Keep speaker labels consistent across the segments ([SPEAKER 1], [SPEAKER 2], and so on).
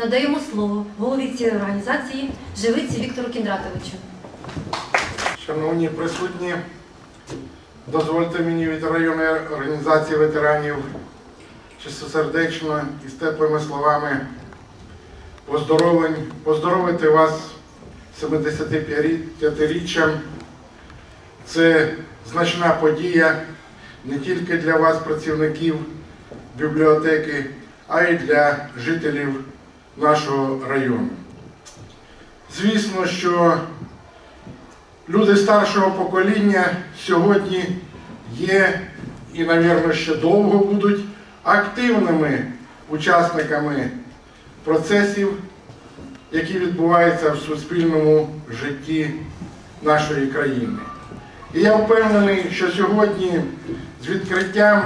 [SPEAKER 1] надаємо слово голові цієї організації Живиці Віктору Кіндратовичу.
[SPEAKER 2] Шановні присутні, дозвольте мені від районної організації ветеранів чистосердечно і з теплими словами поздоровити вас 75-річчям. Це значна подія не тільки для вас, працівників бібліотеки, а й для жителів нашого району. Звісно, що Люди старшого покоління сьогодні є і, мабуть, ще довго будуть активними учасниками процесів, які відбуваються в суспільному житті нашої країни. І я впевнений, що сьогодні з відкриттям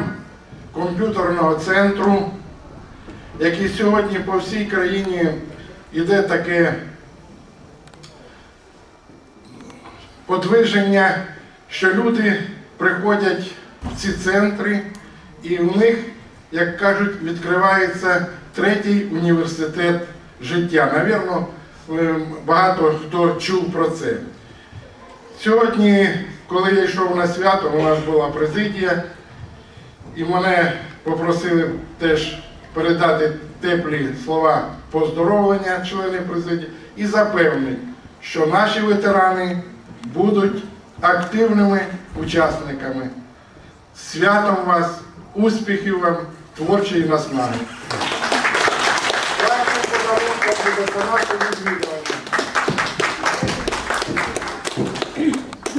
[SPEAKER 2] комп'ютерного центру, який сьогодні по всій країні йде таке подвиження, що люди приходять в ці центри, і в них, як кажуть, відкривається третій університет життя. Навірно, е, багато хто чув про це. Сьогодні, коли я йшов на свято, у нас була президія, і мене попросили теж передати теплі слова поздоровлення членів президії і запевнити, що наші ветерани будуть активними учасниками. Святом вас, успіхів вам, творчої наснаги. Дякую, за наше відвідування.